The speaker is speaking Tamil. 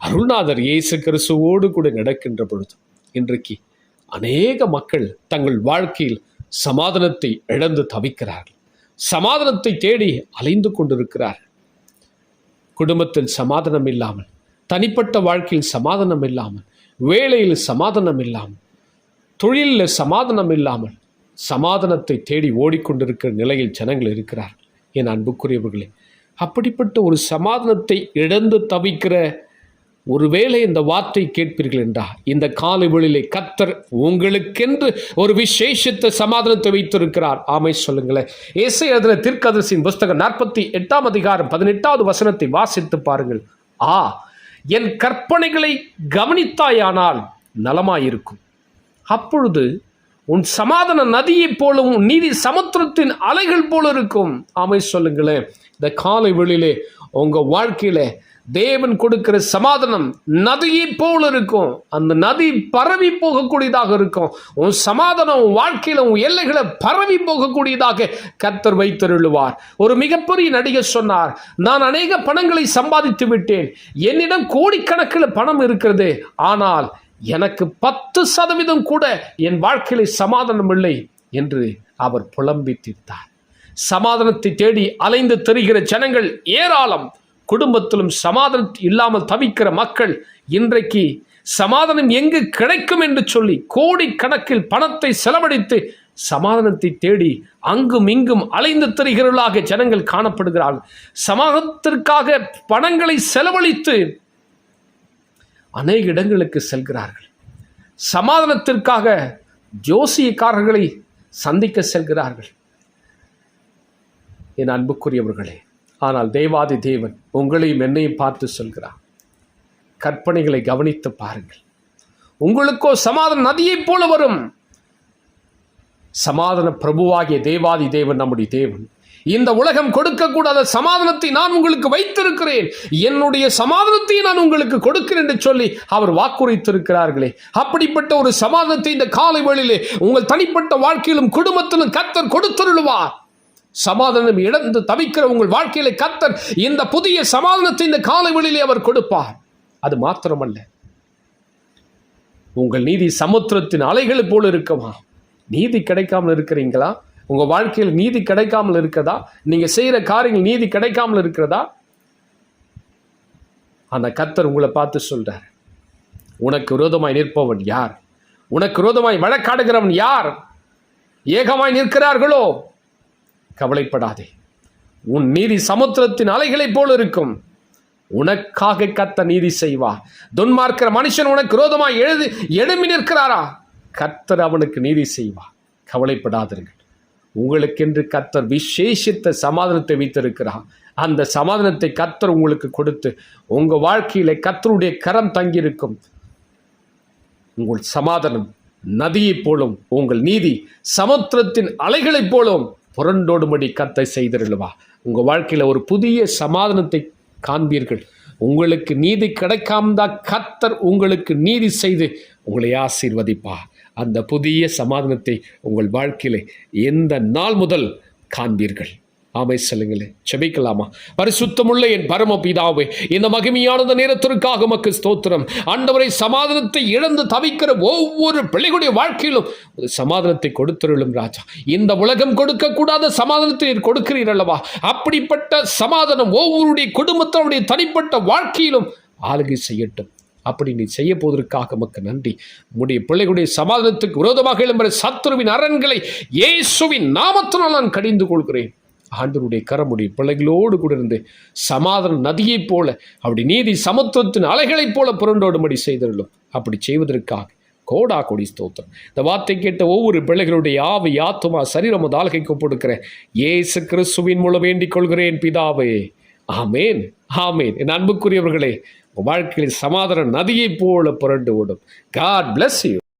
அருள்நாதர் இயேசு கிறிஸ்துவோடு கூட நடக்கின்ற பொழுது இன்றைக்கு அநேக மக்கள் தங்கள் வாழ்க்கையில் சமாதானத்தை இழந்து தவிக்கிறார்கள். சமாதானத்தை தேடி அலைந்து கொண்டிருக்கிறார்கள். குடும்பத்தில் சமாதானம் இல்லாமல் தனிப்பட்ட வாழ்க்கையில் சமாதானம் இல்லாமல் வேலையில் சமாதானம் இல்லாமல் தொழிலில் சமாதானம் இல்லாமல் சமாதானத்தை தேடி ஓடிக்கொண்டிருக்கிற நிலையில் ஜனங்கள் இருக்கிறார் என் அன்புக்குரியவர்களே அப்படிப்பட்ட ஒரு சமாதானத்தை இழந்து தவிக்கிற ஒருவேளை இந்த வார்த்தை கேட்பீர்கள் என்றா இந்த காலை கத்தர் உங்களுக்கென்று ஒரு விசேஷித்த சமாதானத்தை வைத்திருக்கிறார். ஆமை சொல்லுங்களேன். இசை அதில் திருக்கதர்சின் புஸ்தகம் நாற்பத்தி எட்டாம் அதிகாரம் பதினெட்டாவது வசனத்தை வாசித்து பாருங்கள். ஆ என் கற்பனைகளை கவனித்தாயானால் நலமாயிருக்கும். அப்பொழுது உன் சமாதான நதியைப் போலவும் உன் நீதி சமுத்திரத்தின் அலைகள் போல இருக்கும். ஆமை சொல்லுங்களேன். இந்த காலை வெளியிலே உங்கள் வாழ்க்கையில் தேவன் கொடுக்கிற சமாதானம் நதியை போல இருக்கும். அந்த நதி பரவி போகக்கூடியதாக இருக்கும். உன் சமாதானம் உன் வாழ்க்கையில உன் எல்லைகளை பரவி போகக்கூடியதாக கர்த்தர் வைத்தருளுவார். ஒரு மிகப்பெரிய நடிகர் சொன்னார் நான் அநேக பணங்களை சம்பாதித்து விட்டேன். என்னிடம் கோடிக்கணக்கில் பணம் இருக்கிறது. ஆனால் எனக்கு பத்து சதவீதம் கூட என் வாழ்க்கையில சமாதானம் இல்லை என்று அவர் புலம்பி தீர்த்தார் சமாதானத்தை தேடி அலைந்து தெரிகிற ஜனங்கள் ஏராளம். குடும்பத்திலும் சமாதானம் இல்லாமல் தவிக்கிற மக்கள் இன்றைக்கு சமாதானம் எங்கு கிடைக்கும் என்று சொல்லி கோடிக்கணக்கில் பணத்தை செலவழித்து சமாதானத்தை தேடி அங்கும் இங்கும் அலைந்து திரிகிறவர்களாக ஜனங்கள் காணப்படுகிறார்கள் சமாதானத்திற்காக பணங்களை செலவழித்து அநேக இடங்களுக்கு செல்கிறார்கள். சமாதானத்திற்காக ஜோசியக்காரர்களை சந்திக்க செல்கிறார்கள். என் அன்புக்குரியவர்களே ஆனால் தேவாதி தேவன் உங்களையும் என்னையும் பார்த்து சொல்கிறார். கற்பனைகளை கவனித்து பாருங்கள். உங்களுக்கோ சமாதான நதியைப் போல வரும். சமாதான பிரபுவாகிய தேவாதி தேவன் நம்முடைய தேவன். இந்த உலகம் கொடுக்கக்கூடாத சமாதானத்தை நான் உங்களுக்கு வைத்திருக்கிறேன். என்னுடைய சமாதானத்தை நான் உங்களுக்கு கொடுக்கிறேன் என்று சொல்லி அவர் வாக்குரைத்திருக்கிறார்களே. அப்படிப்பட்ட ஒரு சமாதானத்தை இந்த காலை வேளையிலே உங்கள் தனிப்பட்ட வாழ்க்கையிலும் குடும்பத்திலும் கத்தர் கொடுத்துருவார் சமாதானம் இழந்து தவிக்கிற உங்கள் வாழ்க்கையில கத்தர் இந்த புதிய சமாதானத்தை இந்த காலை அவர் கொடுப்பார். அது மாத்திரமல்ல. உங்கள் நீதி சமுத்திரத்தின் அலைகள் போல இருக்குமா? நீதி கிடைக்காமல் இருக்கிறீங்களா? உங்கள் வாழ்க்கையில் நீதி கிடைக்காமல் இருக்கிறதா? நீங்கள் செய்கிற காரியங்கள் நீதி கிடைக்காமல் இருக்கிறதா? அந்த கத்தர் உங்களை பார்த்து சொல்கிறார் உனக்கு விரோதமாய் நிற்பவன் யார்? உனக்கு விரோதமாய் வழக்காடுகிறவன் யார்? ஏகமாய் நிற்கிறார்களோ? கவலைப்படாதே. உன் நீதி சமுத்திரத்தின் அலைகளைப் போல் இருக்கும். உனக்காக கத்த நீதி செய்வா துன்மார்க்கிற மனுஷன் உனக்கு ரோதமாக எழுது எழுமி நிற்கிறாரா? கத்தர் அவனுக்கு நீதி செய்வா கவலைப்படாதீர்கள் உங்களுக்கென்று கத்தர் விசேஷித்த சமாதானத்தை வைத்திருக்கிறார். அந்த சமாதானத்தை கத்தர் உங்களுக்கு கொடுத்து உங்கள் வாழ்க்கையில் கத்தருடைய கரம் தங்கியிருக்கும். உங்கள் சமாதானம் நதியைப் போலும் உங்கள் நீதி சமுத்திரத்தின் அலைகளைப் போலும் புரண்டோடும்படி கத்தை செய்திருவா உங்கள் வாழ்க்கையில் ஒரு புதிய சமாதானத்தை காண்பீர்கள். உங்களுக்கு நீதி கிடைக்காம கத்தர் உங்களுக்கு நீதி செய்து உங்களை ஆசீர்வதிப்பா. அந்த புதிய சமாதானத்தை உங்கள் வாழ்க்கையில் எந்த நாள் முதல் காண்பீர்கள். ஆமை செல்லுங்களே செபிக்கலாமா பரிசுத்தமுள்ள என் பரம பிதாவே இந்த மகிமையானது நேரத்திற்காக மக்கு ஸ்தோத்திரம். ஆண்டவரை சமாதானத்தை இழந்து தவிக்கிற ஒவ்வொரு பிள்ளைகளுடைய வாழ்க்கையிலும் ஒரு சமாதானத்தை கொடுத்துருளும் ராஜா. இந்த உலகம் கொடுக்கக்கூடாத சமாதானத்தை நீர் கொடுக்கிறீர் அல்லவா? அப்படிப்பட்ட சமாதானம் ஒவ்வொருடைய குடும்பத்தினுடைய தனிப்பட்ட வாழ்க்கையிலும் ஆளுகை செய்யட்டும். அப்படி நீ செய்ய போவதற்காக மக்கு நன்றி. உம்முடைய பிள்ளைகளுடைய சமாதானத்துக்கு விரோதமாக எழும்புகிற சத்துருவின் அரண்களை இயேசுவின் நாமத்தினால் நான் கடிந்து கொள்கிறேன். ஆண்டவருடைய கரமுடைய பிள்ளைகளோடு கூட இருந்து சமாதான நதியைப் போல அப்படி நீதி சமத்துவத்தின் அலைகளைப் போல புரண்டோடும்படி செய்திருளும். அப்படி செய்வதற்காக கோடா கொடி ஸ்தோத்திரம். இந்த வார்த்தை கேட்ட ஒவ்வொரு பிள்ளைகளுடைய ஆவி ஆத்துமா சரீரம் ஆளுகை கொடுக்கிற ஏசு கிறிஸ்துவின் மூலம் வேண்டிக் கொள்கிறேன் பிதாவே. ஆமேன் ஆமேன். என் அன்புக்குரியவர்களே வாழ்க்கையில் சமாதான நதியைப் போல புரண்டு ஓடும். God bless you